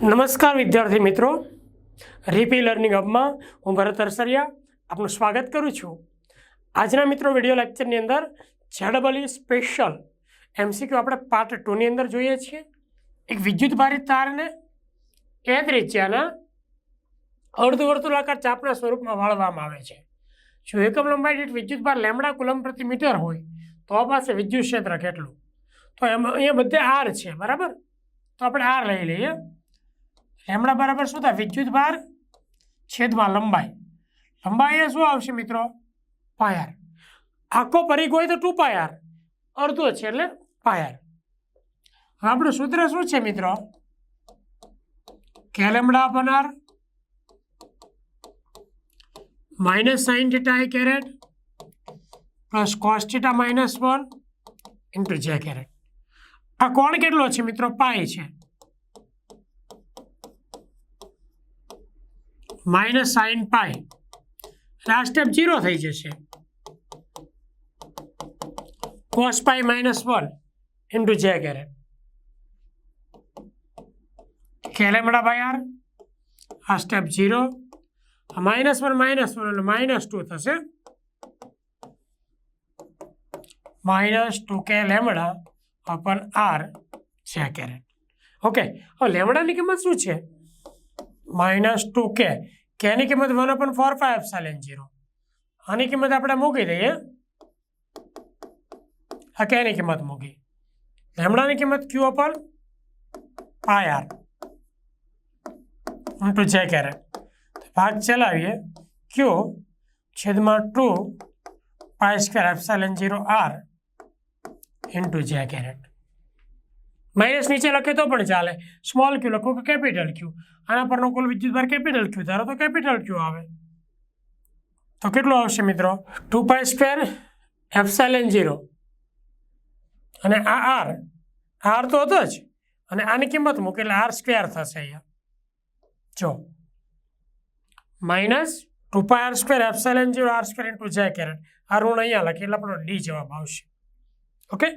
નમસ્કાર વિદ્યાર્થી મિત્રો. રીપી લર્નિંગ હબમાં હું ભરત અરસરિયા આપનું સ્વાગત કરું છું. આજના મિત્રો વીડિયો લેક્ચરની અંદર ઝેડબલી સ્પેશિયલ એમસીક્યુ આપણે પાર્ટ ટુની અંદર જોઈએ છીએ. એક વિદ્યુત ભારિત તારને એ ત્રિજ્યાના અર્ધવર્તુલાકાર ચાપના સ્વરૂપમાં વાળવામાં આવે છે. જો એકમ લંબાઈ દીઠ વિદ્યુત લેમડા કુલમ પ્રતિ મીટર હોય, તો પાસે વિદ્યુત ક્ષેત્ર કેટલું? તો એમાં, અહીંયા બધે આર છે, બરાબર? તો આપણે આર લઈ લઈએ. લેમડા બરાબર શું થાય? વિદ્યુત ભાર છેદમાં લંબાઈ. લંબાઈ એ શું આવશે મિત્રો? પાયાર. આખો પરિઘ હોય તો ટુ પાયાર. અડધો છે એટલે પાયાર. આપણું સૂત્ર શું છે મિત્રો? કે lambda upon minus sine theta એ caret plus cos theta minus one into J caret. આ કોણ કેટલો છે મિત્રો? પાય છે. માઇનસ સાઇન પાઈ એટલે આ સ્ટેપ જીરો થઈ જશે. Cos pi minus one into J caret K lambda by R આ step zero minus one minus one એટલે માઇનસ ટુ થશે. Minus two K lambda upon R J caret okay હવે લેમડાની કિંમત શું છે? માઇનસ ટુ કે કેની કિંમત વન અપન ફોર ફાઈવ સાલેન જીરો આની કિંમત આપણે મૂકી દઈએ આ કેની કિંમત મૂકી લેમડાની કિંમત Q upon pi R into J caret ભાગ ચલાવીએ ક્યુ છેદમાં two pi square epsilon zero R into J caret minus નીચે લખે તો પણ ચાલે. સ્મોલ ક્યુ લખો કે કેપિટલ ક્યુ આના પરનો કુલ વિદ્યુત ભાર કેપિટલ ક્યુ ધારો તો કેપિટલ ક્યુ આવે. તો કેટલું આવશે મિત્રો? Two pi square epsilon zero. અને આ આર આર તો હતો જ. અને આની કિંમત મૂકે એટલે આર સ્ક્વેર થશે અહીંયા. જો. Minus two pi R square epsilon zero R square into J caret. આ ઋણ અહીંયા લખી એટલે આપણો ડી જવાબ આવશે. ઓકે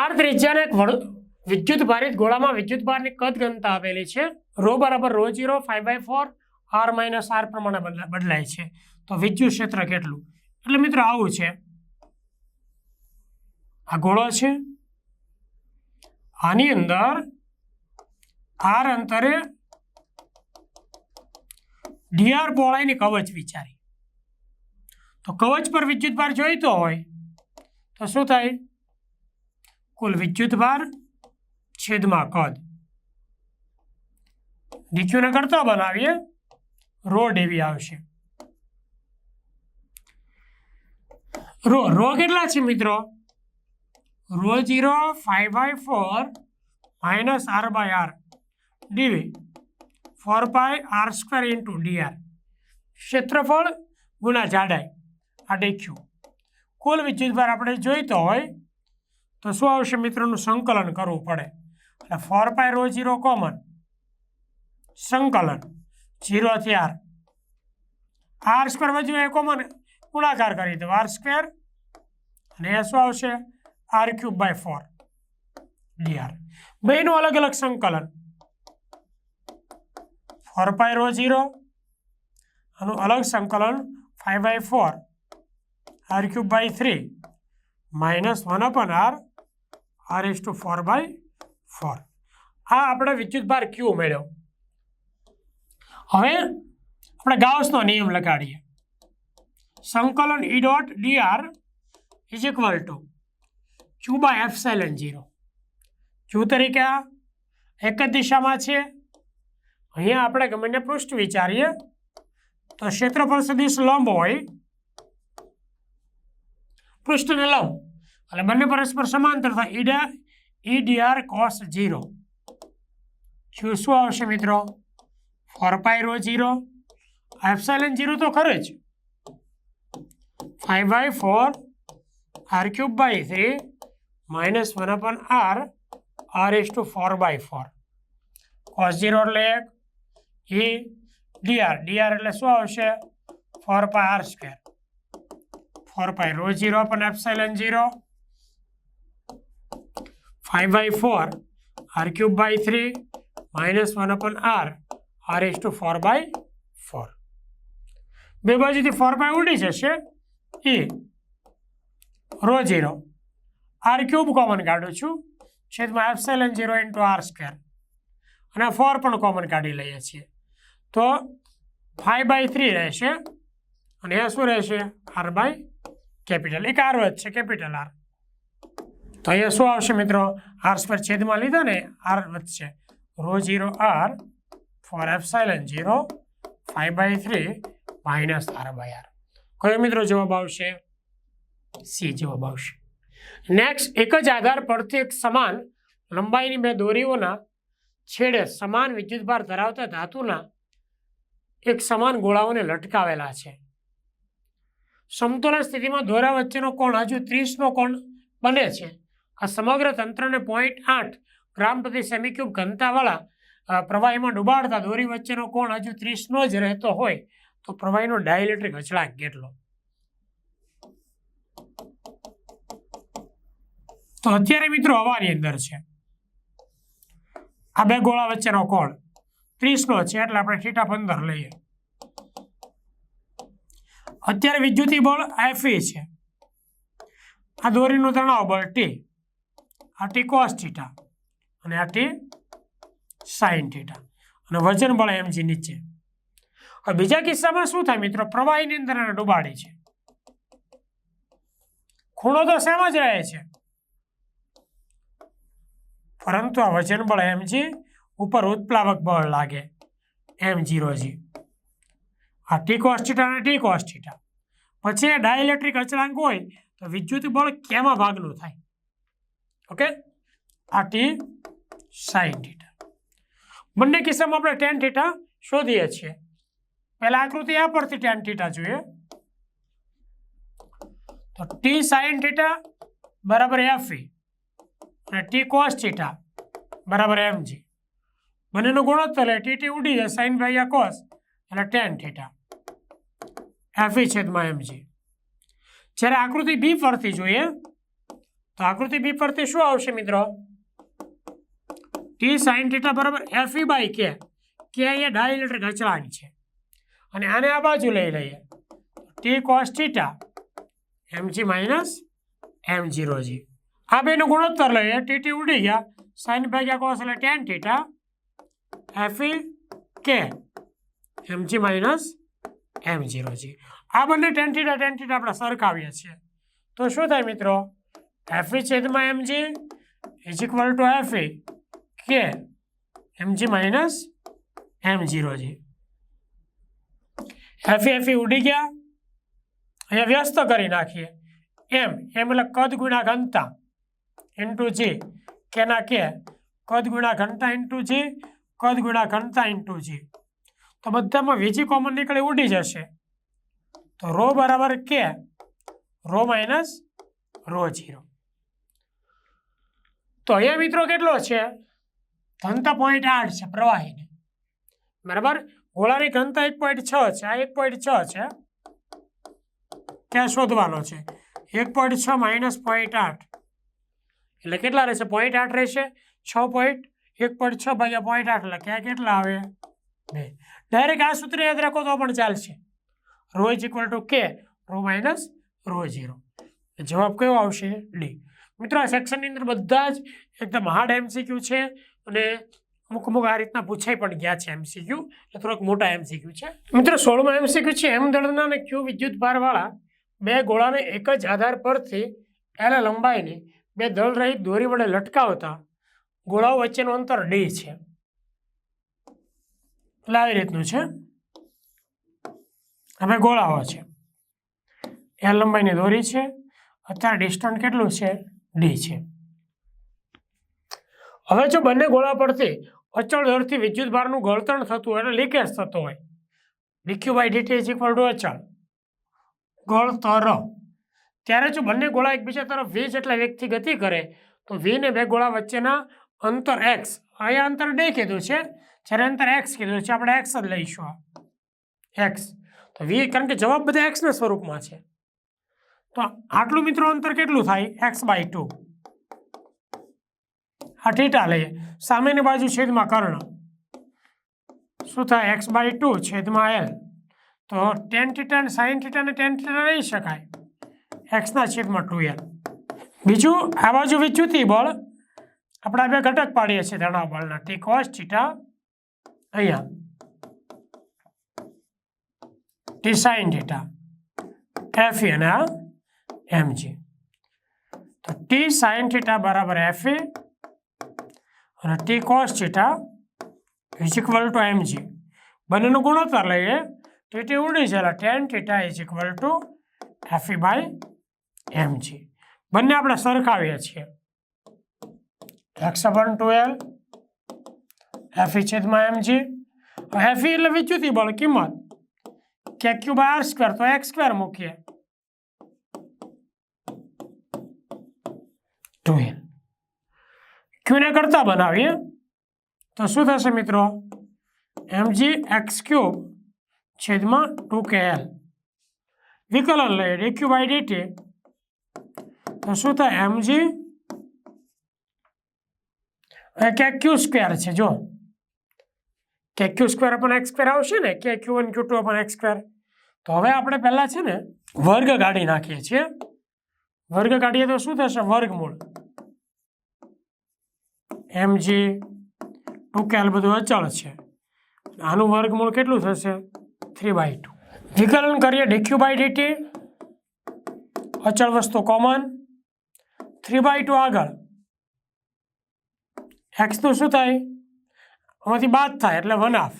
આર ત્રિજ્યાને એક વડ વિદ્યુત ભારિત ગોળામાં વિદ્યુત ભારની કદ ઘનતા આપેલી છે. રો બરાબર rho zero five by four, R minus R પ્રમાણે બદલા- બદલાય છે. તો વિદ્યુત ક્ષેત્ર કેટલું? એટલે મિત્રો આવું છે. આ ગોળો છે. આની અંદર આર અંતરે ડીઆર પહોળાઈની કવચ વિચારી. તો કવચ પર વિદ્યુત ભાર જોઈતો હોય, તો શું થાય? કુલ વિદ્યુત ભાર છેદમાં કદ. ડીક્યુને કરતા બનાવીએ, રો ડેવી આવશે. રો રો કેટલા છે મિત્રો? Rho zero five by four minus R by R. DV, four by R square into DR ક્ષેત્રફળ ગુણા જાડાઈ, આ ડેખ્યું કુલ વિદ્યુતભાર આપણે જોઈતો હોય તો શું આવશે મિત્રોનું સંકલન કરવું પડે. એટલે four pi rho zero common સંકલન. જીરોથી આર આર સ્ક્વેર બાજુ એ કોમન ગુણાકાર કરી દો. આર સ્ક્વેર અને એ શું આવશે? R cube by four DR બેનું અલગ અલગ સંકલન. ફોર પાય રો જીરો આનું અલગ સંકલન five by four R cube by three minus one upon R R is to four by four આ આપણે વિદ્યુતભાર ક્યુ ઉમેર્યો. હવે આપણે ગાઉસનો નિયમ લગાડીએ. સંકલન E dot DR is equal to Q by epsilon zero Q તરીકે આ એક જ દિશામાં છે. અહીંયા આપણે ગમે પૃષ્ઠ વિચારીએ, તો ક્ષેત્રફળ સુધી લંબ હોય? પૃષ્ઠને લંબ. એટલે બંને પરસ્પર સમાંતર થાય. ઈડા E D R cos zero શું શું આવશે મિત્રો? Four pi rho zero epsilon zero તો ખરે જ. Five by four R cube by three minus one upon R R is to four by four cos zero એટલે એક. ઈ ડીઆર ડીઆર એટલે શું આવશે? Four pi R square four pi rho zero upon epsilon zero five by four R cube by three minus one upon R R is two four by four બે બાજુથી four by ઉડી જશે. એ rho zero R cube common કાઢું છું. છેદમાં epsilon zero into R square અને four પણ common કાઢી લઈએ છીએ. તો ફાઈવ બાય થ્રી રહેશે. અને એ શું રહેશે? આર બાય કેપિટલ એક આર છે કેપિટલ આર તો અહીંયા શું આવશે મિત્રો? આર સ્ક્વેર છેદમાં લીધા ને આર વધશે. Rho zero R four epsilon zero five by three minus R by R કયો મિત્રો જવાબ આવશે? સી જવાબ આવશે. નેક્સ્ટ એક જ આધાર પરથી એક સમાન લંબાઈની બે દોરીઓના છેડે સમાન વિદ્યુતભાર ધરાવતા ધાતુના એક સમાન ગોળાઓને લટકાવેલા છે. સમતોલન સ્થિતિમાં દોરા વચ્ચેનો કોણ હજુ ત્રીસનો કોણ બને છે? આ સમગ્ર તંત્રને પોઈન્ટ આઠ ગ્રામ પ્રતિ સેમિક્યુબ ઘનતાવાળા પ્રવાહીમાં ડુબાડતા દોરી વચ્ચેનો કોણ હજુ ત્રીસનો જ રહેતો હોય, તો પ્રવાહીનો ડાયલેક્ટ્રિક અચળાંક કેટલો? તો અત્યારે મિત્રો હવાની અંદર છે. આ બે ગોળા વચ્ચેનો કોણ? ત્રીસનો છે, એટલે આપણે થીટા પંદર લઈએ. અત્યારે વિદ્યુતી બળ એફ છે. આ દોરીનું તણાવ બળ ટી આ ટી કોસ થીટા અને આ ટી સાઇન થીટા અને વજન બળ એમજી નીચે. હવે બીજા કિસ્સામાં શું થાય મિત્રો? પ્રવાહીની અંદર એને ડુબાડે છે. ખૂણો તો સેમ જ રહે છે? પરંતુ આ વજન બળ એમજી ઉપર ઉત્પ્લાવક બળ લાગે. એમ જીરો જી આ ટી કોસ્ટીટા અને ટી કોસ્ટીટા પછી ડાયલેક્ટ્રિક અચળાંક હોય તો વિદ્યુત બળ કેમાં ભાગનું થાય? ઓકે આ ટી સાઈન થીટા બંને કિસ્સામાં આપણે ટેન થીટા શોધીએ છીએ. પહેલા આકૃતિ આ પરથી ટેન થીટા જોઈએ. તો ટી સાઇન થીટા બરાબર એફ અને ટી કોસ થીટા બરાબર એમજી બંનેનો ગુણોત્તર લે ટી ટી ઉડી જાય સાઇન ભાગ્યા કોસ એટલે ટેન થીટા એફ છેદમાં એમજી જ્યારે આકૃતિ બી પરથી જોઈએ તો આકૃતિ બી પરથી શું આવશે મિત્રો? ટી સાઇન થીટા બરાબર એફઈ બાય કે કે અહીંયા ડાયઇલેક્ટ્રિક અચળાંક છે. અને આને આ બાજુ લઈ લઈએ. T cos theta MG minus M zero G આ બેનો ગુણોત્તર લઈએ. ટીટી ઉડી ગયા. સાઇન ભાગ્યા કોસ એટલે ટેન થીટા એફઈ કે MG minus M zero G આ બંને ટેન થીટા ટેન થીટા આપણે સરખાવીએ છીએ. તો શું થાય મિત્રો? એફઈ છેદમાં MG is equal to FE કે MG minus M zero G FE FE ઉડી ગયા. અહીંયા વ્યસ્ત કરી નાખીએ. એમ એમ એટલે કદ ગુણા ઘનતા ઇન્ટુ જી કેના કે કદ ગુણા ઘનતા ઇન્ટુ જી કદ ગુણા ઘનતા ઇન્ટુ જી તો બધામાં વીજી કોમન નીકળે ઉડી જશે. તો રો બરાબર કે રો માઇનસ રો જીરો તો અહીંયા મિત્રો કેટલો છે? ઘનતા પોઈન્ટ આઠ છે, પ્રવાહીની. બરાબર? ગોળાની ઘનતા એક પોઈન્ટ છ છે, આ એક પોઈન્ટ છ છે. ક્યાં શોધવાનો છે. એક પોઈન્ટ છ માઇનસ પોઈન્ટ આઠ. એટલે કેટલા રહેશે? પોઈન્ટ આઠ રહેશે. છ પોઈન્ટ એક પોઈન્ટ છ ભાગ્યા પોઈન્ટ આઠ, એટલે ક્યાં કેટલા આવે? બે. ડાયરેક્ટ આ સૂત્ર યાદ રાખો તો પણ ચાલશે. Rho is equal to K rho minus rho zero જવાબ કયો આવશે? ડી મિત્રો, આ સેક્શનની અંદર બધા જ એકદમ હાર્ડ એમસીક્યુ છે અને અમુક અમુક આ રીતના પૂછાઈ પણ ગયા છે એમસીક્યુ એટલે થોડોક મોટા એમસીક્યુ છે. મિત્રો, સોળમાં એમસીક્યુ છે એમ દળના અને ક્યુ વિદ્યુત ભારવાળા બે ગોળાને એક જ આધાર પરથી એલ લંબાઈની બે દળ રહિત દોરી વડે લટકાવતા ગોળાઓ વચ્ચેનું અંતર ડી છે. એટલે આવી રીતનું છે. હવે ગોળાઓ છે. એલ લંબાઈની દોરી છે. અત્યારે ડિસ્ટન્સ કેટલું છે? ડી છે. હવે જો બંને ગોળા પરથી અચળ દરથી વિદ્યુત ભારનું ગળતણ થતું હોય એટલે લીકેજ થતો હોય DQ by DT is equal to અચળ ગળતર. ત્યારે જો બંને ગોળા એકબીજા તરફ વી જેટલા વેગથી ગતિ કરે, તો વી ને બે ગોળા વચ્ચેના અંતર એક્સ અહીંયા અંતર ડે કીધું છે, જ્યારે અંતર એક્સ કીધું છે, આપણે એક્સ જ લઈશું એક્સ તો વી કારણ કે જવાબ બધા એક્સના સ્વરૂપમાં છે. તો આટલું મિત્રો અંતર કેટલું થાય? એક્સ બાય ટુ આ થીટા લઈએ. સામેની બાજુ છેદમાં કર્ણ. શું થાય? એક્સ બાય ટુ છેદમાં એલ તો ટેન થીટા અને સાઇન થીટા અને ટેન થીટા લઈ શકાય. એક્સના છેદમાં ટુ એલ બીજું, આ બાજુ વિચ્યુતિ બળ. આપણે બે ઘટક પાડીએ છીએ તણાવ બળના. ટી કોસ થીટા અહીંયા. ટી સાઇન થીટા એફ અને આ એમજી તો ટી સાઇન થીટા બરાબર એફ અને T cos theta is equal to MG બંનેનો ગુણોત્તર લઈએ તો ટી ઉડી ચાલે tan theta is equal to FE by MG બંને આપણે સરખાવીએ છીએ. X upon two L FE છેદમાં એમજી એફી એટલે વિચ્યુતિ બળ કિંમત. K Q by R square તો એક્સ સ્ક્વેર મૂકીએ. ટુ એલ ક્યુને કરતા બનાવીએ. તો શું થશે મિત્રો? એમજી એક્સ ક્યુબ છેદમાં ટુ કે એલ વિકલન લઈએ. ડીક્યુ બાય ડીટી તો શું થાય? એમજી કે ક્યુ સ્ક્વેર છે, જો. K Q square upon X square આવશે ને, K Q one Q two upon X square તો હવે આપણે પહેલાં છે ને, વર્ગ કાઢી નાખીએ છીએ. વર્ગ કાઢીએ તો શું થશે? વર્ગમૂળ. એમજી ટુ કેલ બધું અચળ છે. આનું વર્ગમૂળ કેટલું થશે? થ્રી બાય ટુ વિકલન કરીએ ડીક્યુ બાય ડીટી અચળ વસ્તુ કોમન થ્રી બાય ટુ આગળ. એક્સનું શું થાય? આમાંથી બાદ થાય, એટલે one half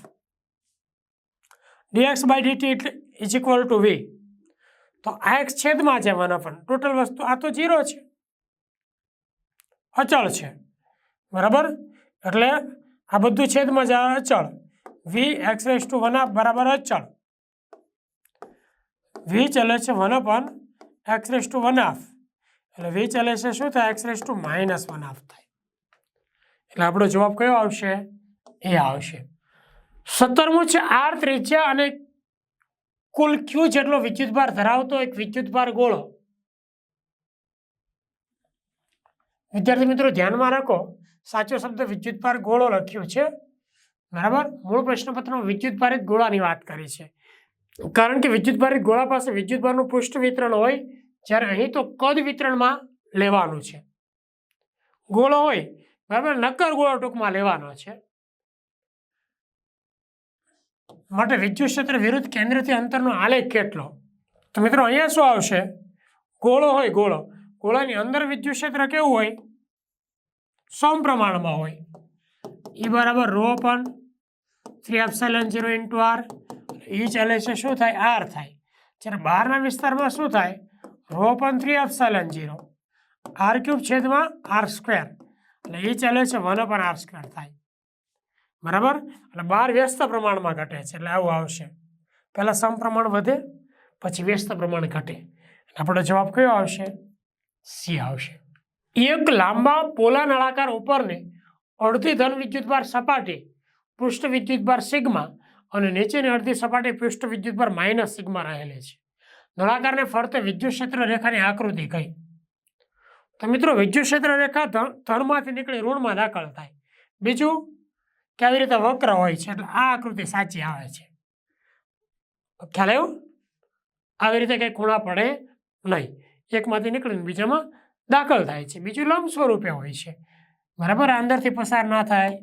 DX by DT એટલે ઇઝ ઇક્વલ ટુ વી તો આ એક્સ છેદમાં છે વન અપન ટોટલ વસ્તુ આ તો જીરો છે. અચળ છે. બરાબર? એટલે આ બધું છેદમાં જાય અચળ. V X raise to one બરાબર અચળ. વી ચલે છે one upon X raise to one half એટલે વી ચલે છે શું થાય? X raise to minus one half થાય. એટલે આપણો જવાબ કયો આવશે? એ આવશે. સત્તરમું છે આર ત્રિજ્યા અને કુલ ક્યુ જેટલો વિદ્યુતભાર ધરાવતો એક વિદ્યુતભાર ગોળો? વિદ્યાર્થી મિત્રો, ધ્યાનમાં રાખો, સાચો શબ્દ વિદ્યુતભાર ગોળો લખ્યો છે. બરાબર? મૂળ પ્રશ્નપત્રમાં વિદ્યુતભારિત ગોળાની વાત કરી છે. કારણ કે વિદ્યુતભારિત ગોળા પાસે વિદ્યુતભારનું પૃષ્ઠ વિતરણ હોય, જ્યારે અહીં તો કદ વિતરણમાં લેવાનું છે. ગોળો હોય, બરાબર? નક્કર ગોળો ટૂંકમાં લેવાનો છે. માટે વિદ્યુત ક્ષેત્ર વિરુદ્ધ કેન્દ્રથી અંતરનો આલેખ કેટલો? તો મિત્રો અહીંયા શું આવશે? ગોળો હોય ગોળો. ગોળાની અંદર વિદ્યુત ક્ષેત્ર કેવું હોય? સમપ્રમાણમાં હોય. ઈ બરાબર રો પણ three epsilon zero into R E ચાલે છે શું થાય? આર થાય. જ્યારે બહારના વિસ્તારમાં શું થાય? રો પણ three epsilon zero R cube છેદમાં આર સ્ક્વેર એટલે એ ચાલે છે વન અપન આર સ્ક્વેર થાય. બરાબર? એટલે બાર વ્યસ્ત પ્રમાણમાં ઘટે છે, એટલે આવું આવશે. પહેલાં સમપ્રમાણ વધે, પછી વ્યસ્ત પ્રમાણ ઘટે. આપણો જવાબ કયો આવશે? સી આવશે. એક લાંબા પોલા નળાકાર ઉપરને અડધી ધન વિદ્યુતભાર સપાટી પૃષ્ઠ વિદ્યુતભાર સિગ્મા અને નીચેની અડધી સપાટી પૃષ્ઠ વિદ્યુતભાર માઇનસ સિગ્મા રહેલી છે. નળાકારને ફરતે વિદ્યુત ક્ષેત્ર રેખાની આકૃતિ કઈ? તો મિત્રો વિદ્યુત ક્ષેત્ર રેખા ધન ધનમાંથી નીકળી ઋણમાં દાખલ થાય. બીજું કે આવી રીતે વક્ર હોય છે એટલે આ આકૃતિ સાચી આવે છે. ખ્યાલ આવ્યો? આવી રીતે કંઈ ખૂણા પડે નહીં. એકમાંથી નીકળીને બીજામાં દાખલ થાય છે. બીજું લંબ સ્વરૂપે હોય છે. બરાબર? અંદરથી પસાર ના થાય.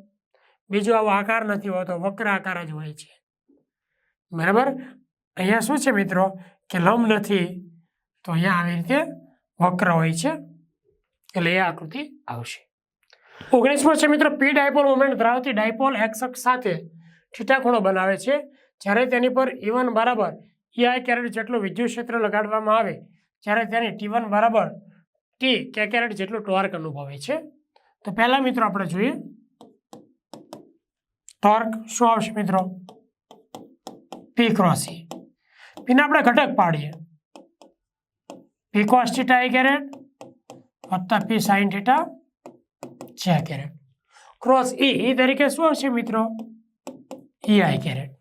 બીજો આવો આકાર નથી હોતો. વક્ર આકાર જ હોય છે. બરાબર? અહીંયા શું છે મિત્રો? કે લંબ નથી. તો અહીંયા આવી રીતે વક્ર હોય છે. એટલે એ આકૃતિ આવશે. ઓગણીસમો છે મિત્રો પી ડાયપોલ મોમેન્ટ ધરાવતી ડાયપોલ એક્સ અક્ષ સાથે થીટા ખૂણો બનાવે છે. જ્યારે તેની પર ઇવન બરાબર ઈઆઈ કેરેટ જેટલું વિદ્યુત ક્ષેત્ર લગાડવામાં આવે જ્યારે તેની ટી બરાબર ટી કે કેરેટ જેટલું ટોર્ક અનુભવે છે. તો પહેલાં મિત્રો આપણે જોઈએ. ટોર્ક શું આવશે મિત્રો? પી ક્રોસ ઈ પીને આપણે ઘટક પાડીએ. P cos theta I caret વત્તા P sine theta J caret cross E E તરીકે શું હશે મિત્રો ઈ આઈ કેરેટ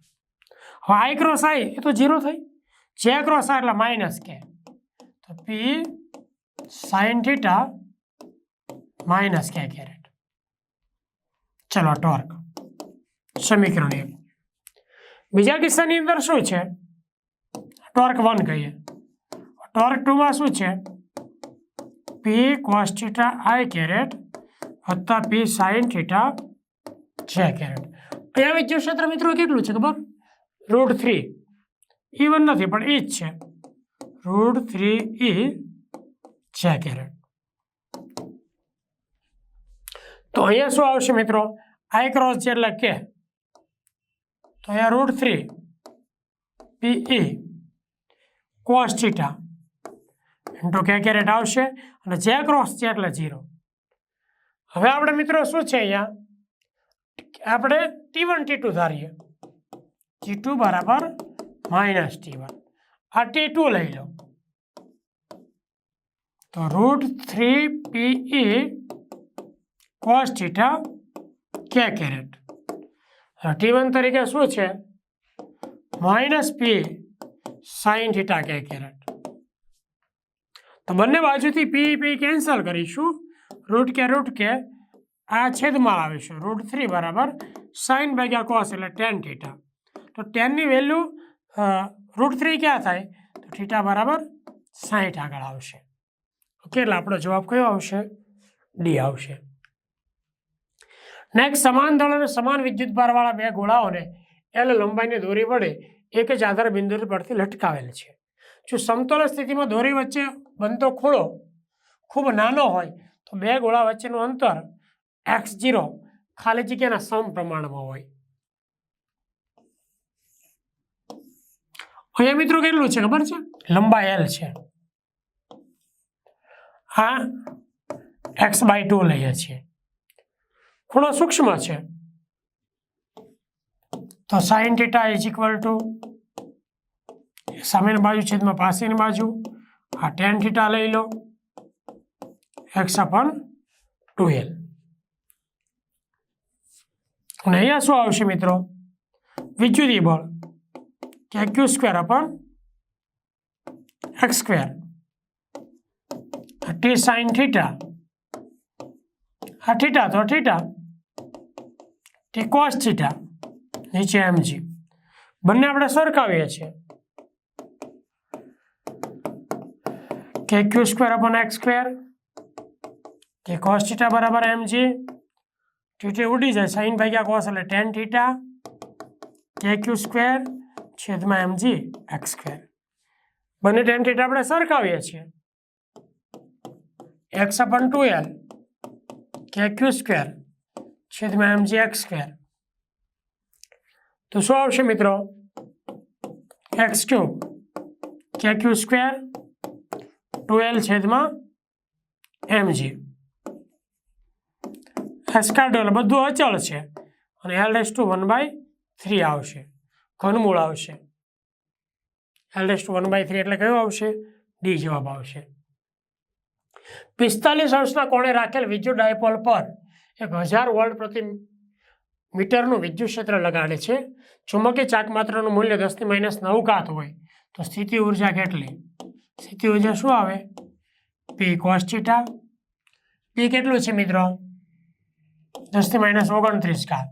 હવે આઈ ક્રોસ આઈ એ તો ઝીરો થઈ જે ક્રોસ આઈ એટલે માઇનસ કે તો P sine theta minus K caret ચલો ટોર્ક સમીકરણ એક બીજા કિસ્સાની અંદર શું છે ટોર્ક વન કહીએ ટોર્ક ટુમાં શું છે P cos theta I caret વત્તા P sine theta J caret અહીંયા વિદ્યુત ક્ષેત્ર મિત્રો કેટલું છે ખબર? રૂટ થ્રી ઇવન નથી પણ એ જ છે. રૂટ થ્રી ઈ જે કેરેટ તો અહીંયા શું આવશે મિત્રો? આઈ ક્રોસ છે એટલે કે તો અહીંયા root three PE cos theta into K caret આવશે. અને જે ક્રોસ છે એટલે ઝીરો હવે આપણે મિત્રો શું છે અહીંયા? આપણે ટી વન ટી ટુ ધારીએ. ટી ટુ બરાબર માઇનસ ટી વન આ ટી ટુ લઈ લો. તો root three P E cos theta K caret T one તરીકે શું છે? Minus P sine theta K caret તો બંને બાજુથી પી પી કેન્સલ કરીશું. રૂટ કે રૂટ કે આ છેદમાં આવીશું રૂટ થ્રી બરાબર સાઇન ભાગ્યા કોસ એટલે ટેન થીટા. તો ટેનની વેલ્યુ રૂટ થ્રી ક્યાં થાય? તો થીટા બરાબર સાઠ આગળ આવશે. ઓકે, એટલે આપણો જવાબ કયો આવશે? ડી આવશે. નેક્સ્ટ સમાન દળ અને સમાન વિદ્યુત ભારવાળા બે ગોળાઓને એલ લંબાઈની દોરી વડે એક જ આધાર બિંદુ પરથી લટકાવેલ છે. જો સમતોલ સ્થિતિમાં દોરી વચ્ચે બનતો ખૂણો ખૂબ નાનો હોય તો બે ગોળા વચ્ચેનું અંતર એક્સ જીરો ખાલી જગ્યાના સમ પ્રમાણમાં હોય. અહીંયા મિત્રો કેટલું છે ખબર છે? લંબાઈ એલ છે. આ એક્સ બાય ટુ લઈએ છીએ. ખૂણો સૂક્ષ્મ છે. તો sine theta is equal to સામેની બાજુ છેદમાં પાસેની બાજુ. આ ટેન થીટા લઈ લો. એક્સ અપન ટુ એલ અને અહીંયા શું આવશે મિત્રો? વિદ્યુતી બળ K Q square upon X square T sine theta આ થીટા તો થીટા ટી કોસ થીટા નીચે એમજી બંને આપણે સરખાવીએ છીએ. K Q square upon X square કે કોસ થીટા બરાબર એમજી ટીટી ઉડી જાય સાઈન ભાગ્યા કોસ એટલે tan theta K Q square છેદમાં એમજી એક્સ સ્ક્વેર બંને ટેન થીટા આપણે સરખાવીએ છીએ. X upon two L K Q square છેદમાં એમજી એક્સ સ્ક્વેર તો શું આવશે મિત્રો? X cube K Q square two L છેદમાં એમજી એસ્કાર્ડોલ બધું અચળ છે. અને એલ ડેસ ટુ વન બાય થ્રી આવશે. ઘનમૂળ આવશે. એલ ડેસ ટુ વન બાય થ્રી એટલે કયો આવશે? ડી જવાબ આવશે. પિસ્તાલીસ અંશના કોણે રાખેલ વિદ્યુત ડાયપોલ પર એક હજાર વોલ્ટ પ્રતિ મીટરનું વિદ્યુત ક્ષેત્ર લગાડે છે. ચુંબકીય ચાકમાત્રનું મૂલ્ય દસની માઇનસ નવ ઘાત હોય તો સ્થિતિ ઊર્જા કેટલી? સ્થિતિ ઊર્જા શું આવે? પી કોસ થીટા પી કેટલું છે મિત્રો? દસની માઇનસ ઓગણત્રીસ ઘાત.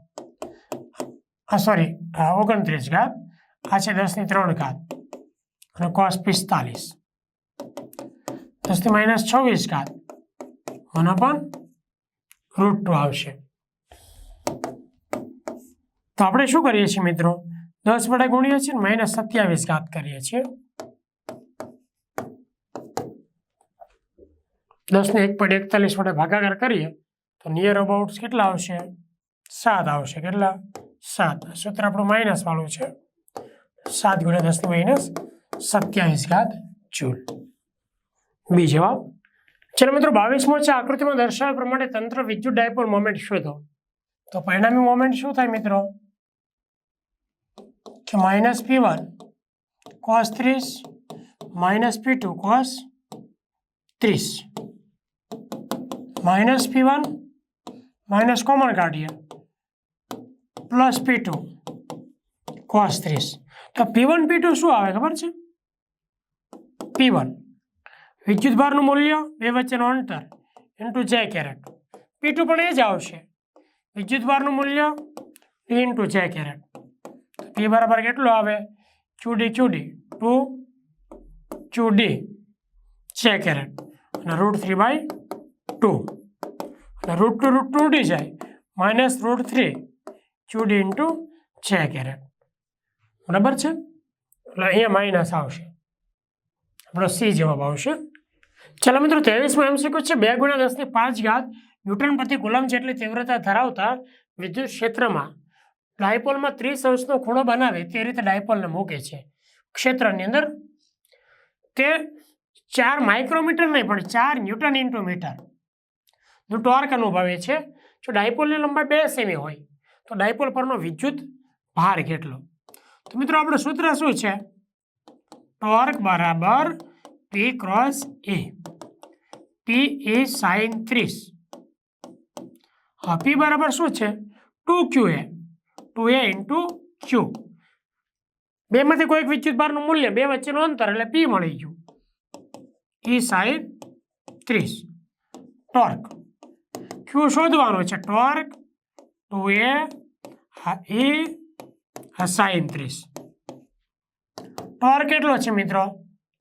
સોરી ઓગણત્રીસ ઘાત, આ છે દસની ત્રણ ઘાત. અને કોસ પિસ્તાલીસ. દસથી માઇનસ છવ્વીસ ઘાત. મને પણ રૂટ ટુ આવશે. તો આપણે શું કરીએ છીએ મિત્રો? દસ વડે ગુણીએ છીએ માઇનસ સત્યાવીસ ઘાત કરીએ છીએ. દસને એક પોઈન્ટ એકતાલીસ વડે ભાગાકાર કરીએ. તો નિયર અબાઉટ કેટલા આવશે? સાત આવશે, કેટલા? સાત. સૂત્ર આપણું માઇનસ વાળું છે? સાત ગુણ્યા દસની માઇનસ સત્યાવીસ ઘાત જૂલ. બી જવાબ? ચલો મિત્રો, બાવીસમો છે, આકૃતિમાં દર્શાવ્યા પ્રમાણે તંત્ર વિદ્યુત ડાયપોલ મોમેન્ટ શોધો. તો પરિણામી મોમેન્ટ શું થાય મિત્રો? કે માઇનસ પી વન કોસ ત્રીસ માઇનસ પી ટુ કોસ ત્રીસ. Minus P one minus common કાઢીએ. પ્લસ પી ટુ કોસ ત્રીસ. તો પી વન, પી ટુ શું આવે ખબર છે? પી વન. વિદ્યુતભારનું મૂલ્ય બે વચ્ચેનું અંતર ઇન્ટુ જે કેરેટ પી ટુ પણ એ જ આવશે. વિદ્યુતભારનું મૂલ્ય D into J caret P બરાબર કેટલું આવે? ક્યુડી ક્યુડી. ટુ ક્યુડી છે કેરેટ અને રૂટ થ્રી બાય ટુ અને રૂટ ટુ રૂટ ટુ ઉડી જાય. Minus root three QD into છે કેરેટ બરાબર છે? એટલે અહીંયા માઇનસ આવશે. આપણો સી જવાબ આવશે. ચાલો મિત્રો, ત્રેવીસમાં એમસીક્યુ છે. બે ગુણ્યા દસની પાંચ ઘાત ન્યૂટન પ્રતિ ગુલામ જેટલી તીવ્રતા ધરાવતા વિદ્યુત ક્ષેત્રમાં ડાયપોલમાં ત્રીસ અંશનો ખૂણો બનાવે તે રીતે ડાયપોલને મૂકે છે ક્ષેત્રની અંદર. તે ચાર માઇક્રોમીટર નહીં, પણ ચાર ન્યૂટન ઇન્ટુ મીટર નું ટોર્ક અનુભવે છે. જો ડાયપોલની લંબાઈ બે સેમી હોય, તો ડાયપોલ પરનો વિદ્યુત ભાર કેટલો? તો મિત્રો આપણું સૂત્ર શું છે? ટોર્ક બરાબર પી ક્રોસ એ પી એ સાઇન ત્રીસ. પી બરાબર શું છે? Two Q A two A into Q બેમાંથી કોઈક વિદ્યુત ભારનું મૂલ્ય બે વચ્ચેનું અંતર એટલે પી મળી ગયું. ઈ સાઈન ત્રીસ. ટોર્ક. ક્યુ શોધવાનો છે? Torque, two A A sine ત્રીસ ટોર્ક કેટલો છે મિત્રો?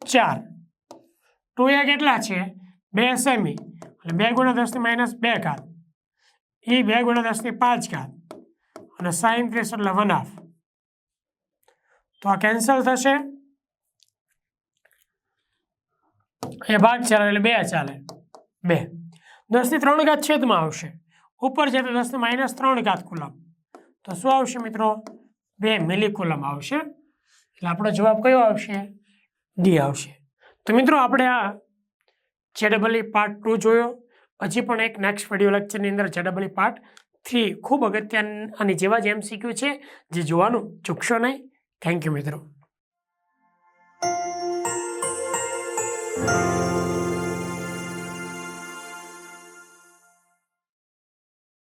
ચાર. ટુ એ કેટલા છે? બે સેમી. એટલે બે ગુણ્યા દસની માઇનસ બે ઘાત. એ બે ગુણ્યા દસની પાંચ ઘાત. અને સાઈન ત્રીસ એટલે વન હાફ. તો આ કેન્સલ થશે. એ ભાગ ચાલે એટલે બે ચાલે. બે. દસની ત્રણ ઘાત છેદમાં આવશે. ઉપર છે તો દસની માઇનસ ત્રણ ઘાત કુલમ તો શું આવશે મિત્રો? બે મિલી કુલમ આવશે. એટલે આપણો જવાબ કયો આવશે? ડી આવશે. તો મિત્રો આપણે આ જેડબલી પાર્ટ ટુ જોયો. હજી પણ એક નેક્સ્ટ વીડિયો લેક્ચરની અંદર જેડબલી પાર્ટ થ્રી ખૂબ અગત્યની અને જેવા જ એમસીક્યુ છે જે જોવાનું ચૂકશો નહીં. થેન્ક યુ મિત્રો.